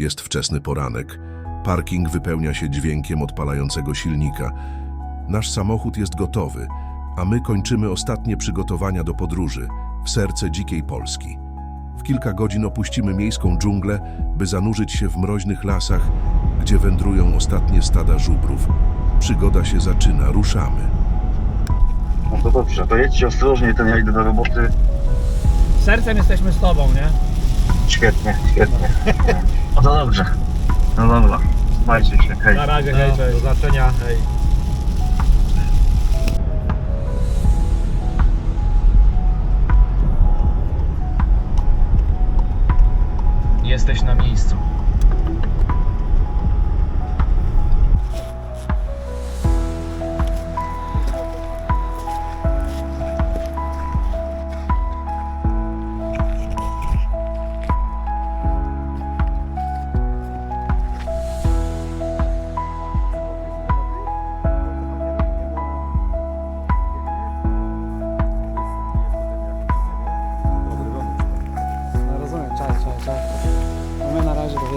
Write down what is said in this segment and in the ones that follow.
Jest wczesny poranek. Parking wypełnia się dźwiękiem odpalającego silnika. Nasz samochód jest gotowy, a my kończymy ostatnie przygotowania do podróży w serce dzikiej Polski. W kilka godzin opuścimy miejską dżunglę, by zanurzyć się w mroźnych lasach, gdzie wędrują ostatnie stada żubrów. Przygoda się zaczyna, ruszamy. No to dobrze, to jedźcie ostrożnie, ten ja idę do roboty. Sercem jesteśmy z tobą, nie? Świetnie, świetnie. No to dobrze. No dobra, trzymajcie się, hej. Na razie, hej, cześć. Do zobaczenia, hej.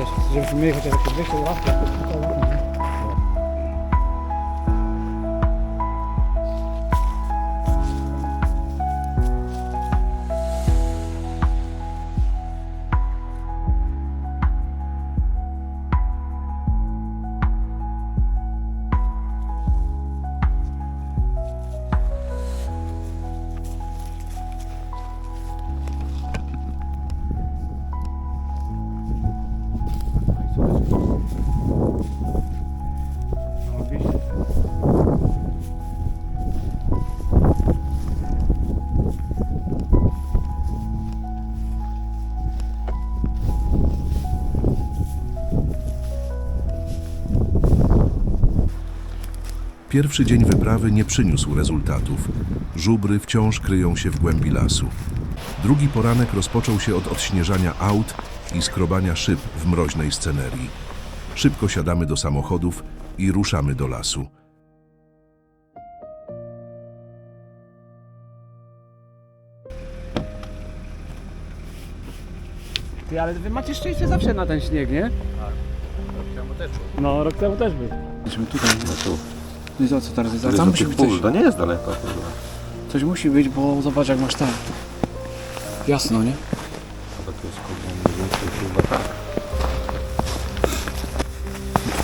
My na razie to wiesz, żebyśmy mieli chociaż jakieś Pierwszy dzień wyprawy nie przyniósł rezultatów. Żubry wciąż kryją się w głębi lasu. Drugi poranek rozpoczął się od odśnieżania aut i skrobania szyb w mroźnej scenerii. Szybko siadamy do samochodów i ruszamy do lasu. Ty, ale wy macie szczęście zawsze na ten śnieg, nie? No, rok temu też był. Jesteśmy tutaj. No tu. No i co, co teraz jest? A tam musi być coś, to nie jest daleko. kurwa. coś musi być, bo zobacz jak masz tam. Jasno, nie? Ale to jest kurwa mniej więcej chyba tak.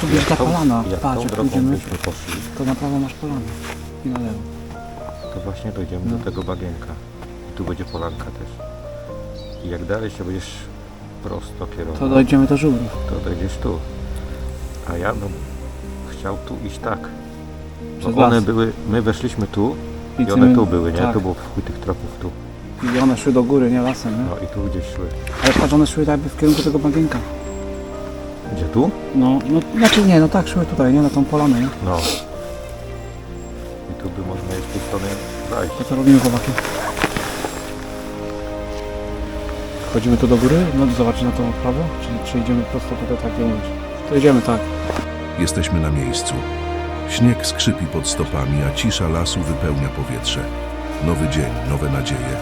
Tu ta tą- polana. jak Patrz, tą jak drogą pójdziemy, byśmy poszli, to na prawo masz polanę. I na lewo. to właśnie dojdziemy No. do tego bagienka. I tu będzie polanka też. I jak dalej się będziesz prosto kierował, To dojdziemy do żubrów. to dojdziesz tu. A ja bym chciał tu iść tak. Przez Bo one las. były, my weszliśmy tu i ty- one tu były, nie? Tak. Tu było chuj tych tropów tu. I one szły do góry, nie lasem, nie? No i tu gdzieś szły. Ale patrz, one szły tak jakby w kierunku tego bagienka. Gdzie tu? No, no, znaczy nie, no tak, szły tutaj, nie? Na tą polanę, nie? No. I tu by można z tej strony zajść. To co robimy, chłopaki? Chodzimy tu do góry, no zobaczyć na to prawo? Czy, czy idziemy prosto tutaj tak, jak mówisz? To idziemy tak. Jesteśmy na miejscu. Śnieg skrzypi pod stopami, a cisza lasu wypełnia powietrze. Nowy dzień, nowe nadzieje.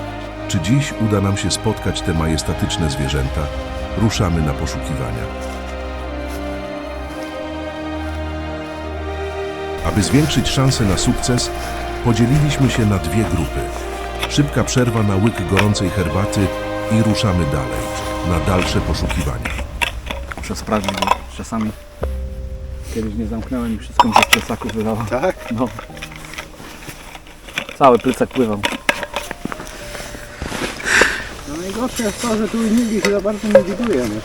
Czy dziś uda nam się spotkać te majestatyczne zwierzęta? Ruszamy na poszukiwania. Aby zwiększyć szanse na sukces, podzieliliśmy się na dwie grupy. Szybka przerwa na łyk gorącej herbaty i ruszamy dalej, na dalsze poszukiwania. Muszę sprawdzić, bo czasami kiedyś nie zamknąłem i wszystko mi się z plecaków wydało. Tak? No. Cały plecak pływał. No najgorsze jest to, że tu nikt ich za bardzo nie widuje, nie?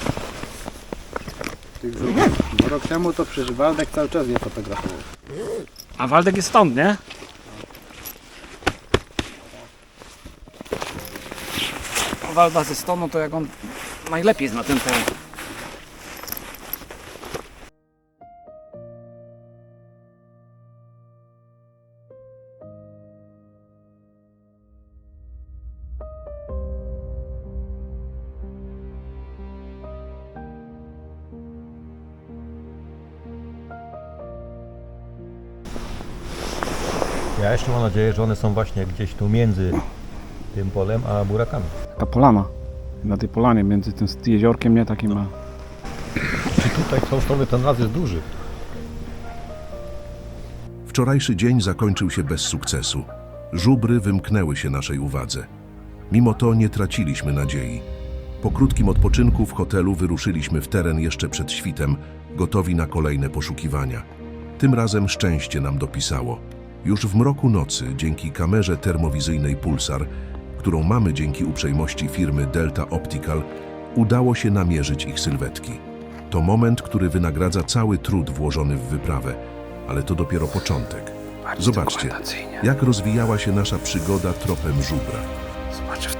Tych żółwów. Bo rok temu to przecież Waldek cały czas nie fotografował. A Waldek jest stąd, nie? Walda ze stąd, no to jak on najlepiej zna ten teren. Mam nadzieję, że one są właśnie gdzieś tu między tym polem a burakami. Ta polana. Na tej polanie między tym jeziorkiem, nie takim a tak tą stronę ten las jest duży. Wczorajszy dzień zakończył się bez sukcesu. Żubry wymknęły się naszej uwadze. Mimo to nie traciliśmy nadziei. Po krótkim odpoczynku w hotelu wyruszyliśmy w teren jeszcze przed świtem, gotowi na kolejne poszukiwania. Tym razem szczęście nam dopisało. Już w mroku nocy, dzięki kamerze termowizyjnej Pulsar, którą mamy dzięki uprzejmości firmy Delta Optical, udało się namierzyć ich sylwetki. To moment, który wynagradza cały trud włożony w wyprawę, ale to dopiero początek. Zobaczcie, jak rozwijała się nasza przygoda tropem żubra. Zobaczę w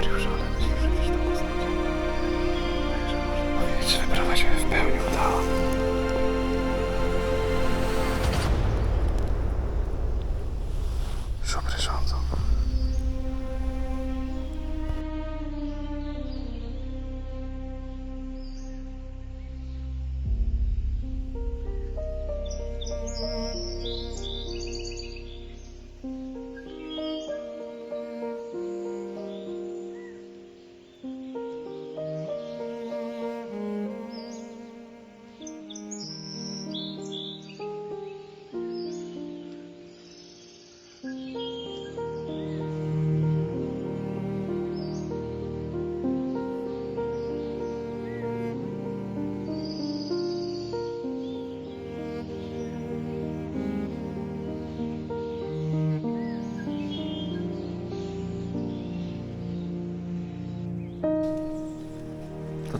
wiem, gdzie jest Mariusz,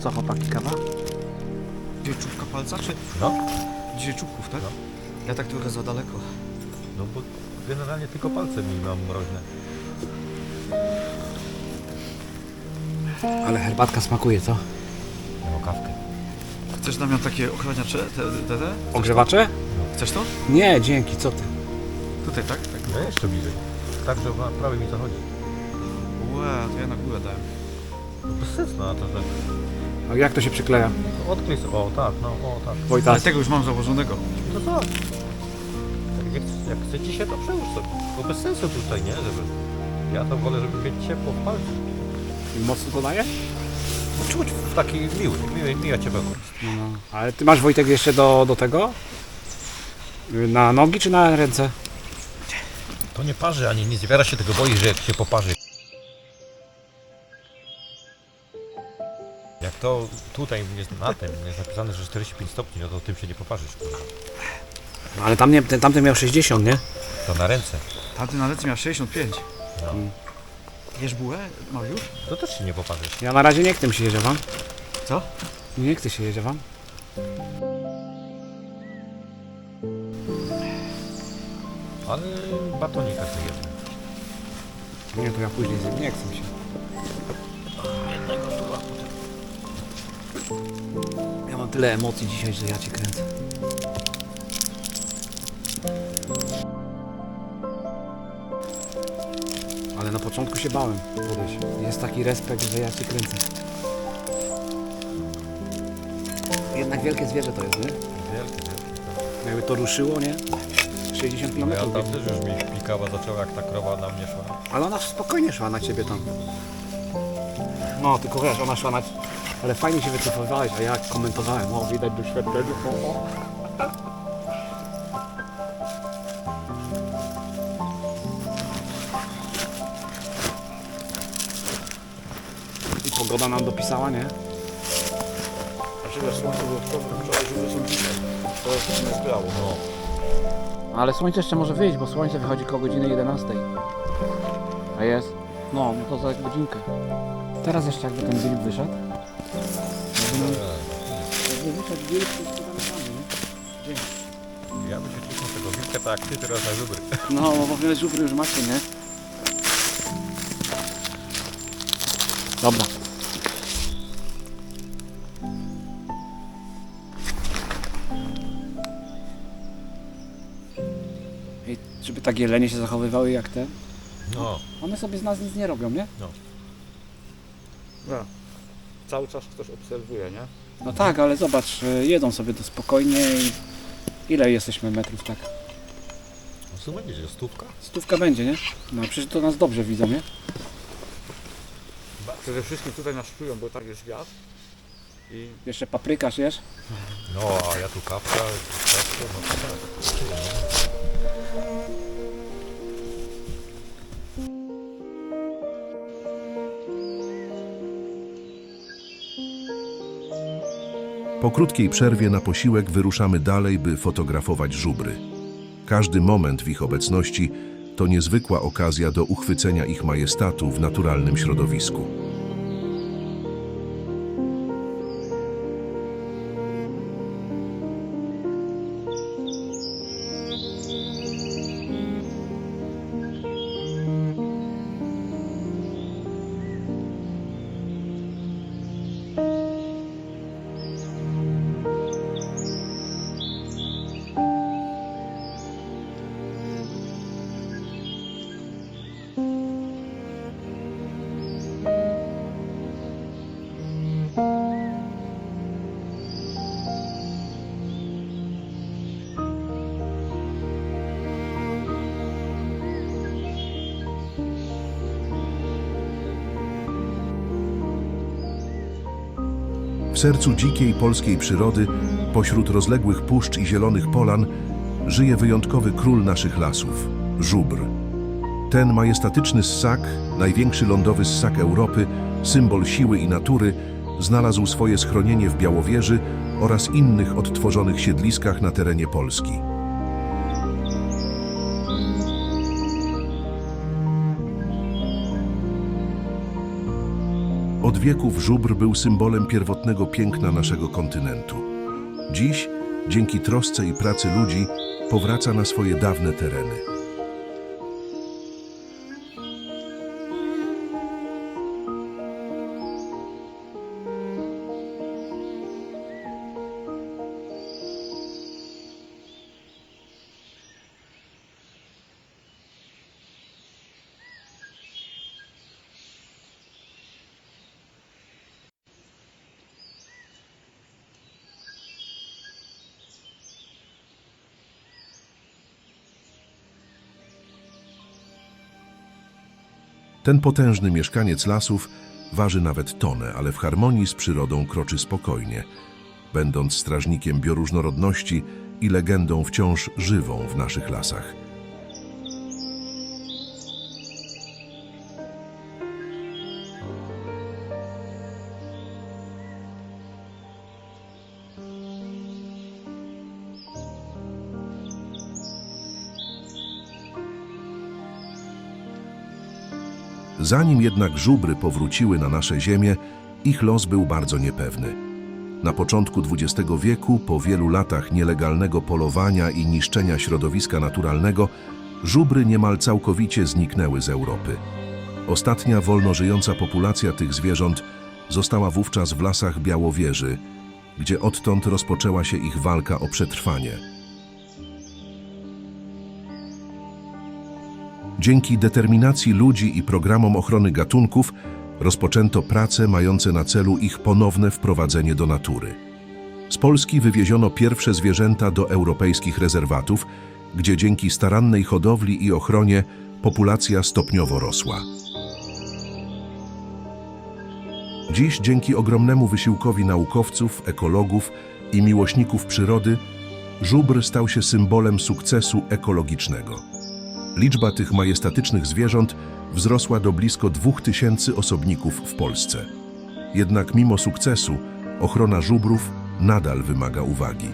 co, chłopaki, kawa? Gdzie czubka palca, czy... No. Gdzie czubków, tak? Ja tak trochę za daleko. No bo generalnie tylko palce mi mam mroźne. Ale herbatka smakuje, co? Ja mam kawkę. Chcesz Damian takie ochraniacze, te, te, te? Ogrzewacze? Chcesz to? Nie, dzięki, co ty? Tutaj, tak? tak. No jeszcze bliżej. Tak, że na prawie mi to chodzi. Łe, to ja na górę dałem. No bez sensu, no to że... A jak to się przykleja? Odkryj sobie. O tak, no o tak. Wojtas. Ale tego już mam założonego. To co? Tak, jak, jak chce ci się, to przełóż sobie. Bo bez sensu tutaj, nie? Żeby... Ja to wolę, żeby mieć ciepło w palcu. I mocno to daje? czuć w taki miły, miły, miła. No, no. Ale ty masz Wojtek jeszcze do, do tego? Na nogi czy na ręce? To nie parzy ani nic, wiara się tego boi, że jak się poparzy. To tutaj jest na tym, jest napisane, że 45 stopni, no to tym się nie poparzysz, kurwa. No, ale tam nie, ten, tamten miał 60, nie? To na ręce. Tamty na lecę miał 65. No. Jesz bułę, Mariusz? To też się nie poparzysz. Ja na razie nie chcę się jedzie wam. Co? Nie chcę się jedzie wam. Ale batonika to jedno. Nie, to ja później zjem, nie chcę się. Ja mam tyle emocji dzisiaj, że ja cię kręcę. Ale na początku się bałem podejść. Jest taki respekt, że ja cię kręcę. Jednak wielkie zwierzę to jest, nie? Wielkie, wielkie. Jakby to ruszyło, nie? 60 No km. ja tam też już mi pikawa zaczęła, jak ta krowa na mnie szła. Ale ona spokojnie szła na ciebie tam. No, tylko wiesz, ona szła na... Ale fajnie się wycofywałeś, a ja komentowałem. O, widać doświadczenie. O, o. I pogoda nam dopisała, nie? Wiesz, słońce było wczoraj, że są dzisiaj. To jest nie. No. Ale słońce jeszcze może wyjść, bo słońce wychodzi koło godziny 11. A jest? No, no to za godzinkę. Teraz jeszcze jakby ten wilk wyszedł. Jakby wyszedł wilk, to same, nie? Ja bym się cieszył z tego wilka, tak jak ty teraz na żubry. No, bo wiele żubry już macie, nie? Dobra. I żeby tak jelenie się zachowywały jak te? No. One sobie z nas nic nie robią, nie? No. Cały czas ktoś obserwuje, nie? No tak, ale zobacz, y, jedzą sobie to spokojnie i ile jesteśmy metrów tak? No co będzie, stówka? Stówka będzie, nie? No przecież to nas dobrze widzą, nie? Przede wszystkim tutaj nas czują, bo tak jest wiatr. I Jeszcze paprykarz jesz? No, a ja tu kawka, kawka, no tak. Po krótkiej przerwie na posiłek wyruszamy dalej, by fotografować żubry. Każdy moment w ich obecności to niezwykła okazja do uchwycenia ich majestatu w naturalnym środowisku. Sercu dzikiej polskiej przyrody, pośród rozległych puszcz i zielonych polan, żyje wyjątkowy król naszych lasów żubr. Ten majestatyczny ssak, największy lądowy ssak Europy, symbol siły i natury, znalazł swoje schronienie w Białowieży oraz innych odtworzonych siedliskach na terenie Polski. Wieków żubr był symbolem pierwotnego piękna naszego kontynentu. Dziś, dzięki trosce i pracy ludzi, powraca na swoje dawne tereny. Ten potężny mieszkaniec lasów Waży nawet tonę, ale w harmonii z przyrodą kroczy spokojnie, będąc strażnikiem bioróżnorodności i legendą wciąż żywą w naszych lasach. Zanim jednak żubry powróciły na nasze ziemię, ich los był bardzo niepewny. Na początku XX wieku, po wielu latach nielegalnego polowania i niszczenia środowiska naturalnego, żubry niemal całkowicie zniknęły z Europy. Ostatnia wolno żyjąca populacja tych zwierząt została wówczas w lasach Białowieży, gdzie odtąd rozpoczęła się ich walka o przetrwanie. Dzięki determinacji ludzi i programom ochrony gatunków rozpoczęto prace mające na celu ich ponowne wprowadzenie do natury. Z Polski wywieziono pierwsze zwierzęta do europejskich rezerwatów, gdzie dzięki starannej hodowli i ochronie populacja stopniowo rosła. Dziś dzięki ogromnemu wysiłkowi naukowców, ekologów i miłośników przyrody, żubr stał się symbolem sukcesu ekologicznego. Liczba tych majestatycznych zwierząt wzrosła do blisko 2000 osobników w Polsce. Jednak mimo sukcesu ochrona żubrów nadal wymaga uwagi.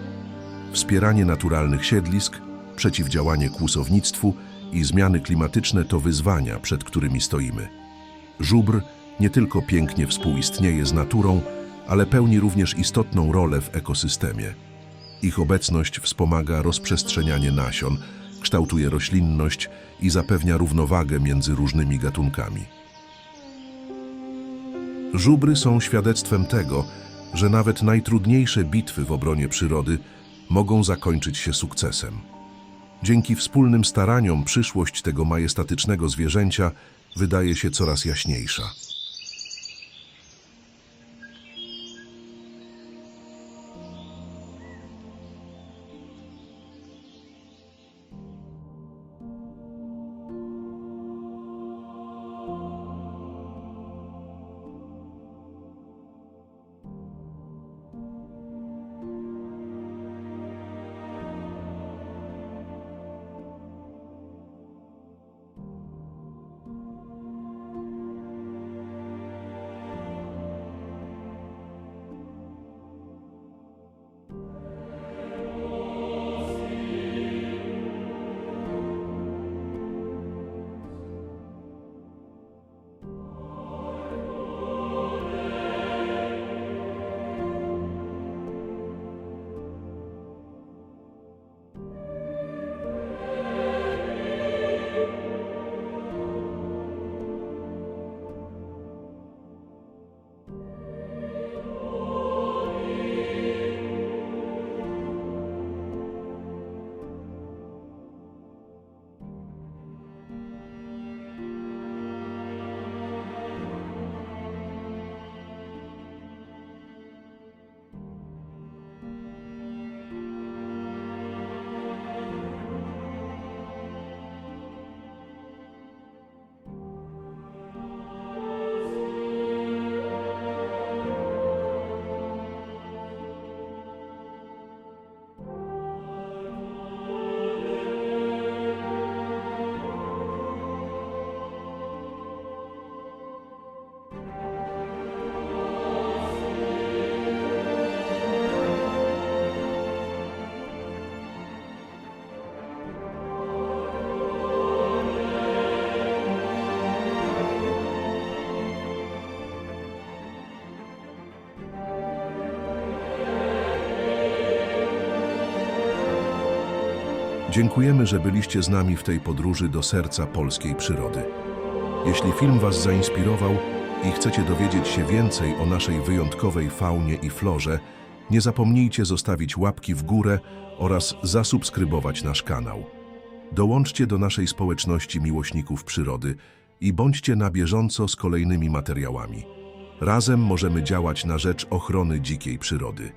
Wspieranie naturalnych siedlisk, przeciwdziałanie kłusownictwu i zmiany klimatyczne to wyzwania, przed którymi stoimy. Żubr nie tylko pięknie współistnieje z naturą, ale pełni również istotną rolę w ekosystemie. Ich obecność wspomaga rozprzestrzenianie nasion, kształtuje roślinność i zapewnia równowagę między różnymi gatunkami. Żubry są świadectwem tego, że nawet najtrudniejsze bitwy w obronie przyrody mogą zakończyć się sukcesem. Dzięki wspólnym staraniom przyszłość tego majestatycznego zwierzęcia wydaje się coraz jaśniejsza. Dziękujemy, że byliście z nami w tej podróży do serca polskiej przyrody. Jeśli film Was zainspirował i chcecie dowiedzieć się więcej o naszej wyjątkowej faunie i florze, nie zapomnijcie zostawić łapki w górę oraz zasubskrybować nasz kanał. Dołączcie do naszej społeczności miłośników przyrody i bądźcie na bieżąco z kolejnymi materiałami. Razem możemy działać na rzecz ochrony dzikiej przyrody.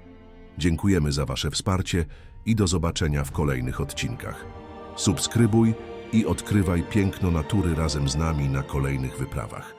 Dziękujemy za Wasze wsparcie i do zobaczenia w kolejnych odcinkach. Subskrybuj i odkrywaj piękno natury razem z nami na kolejnych wyprawach.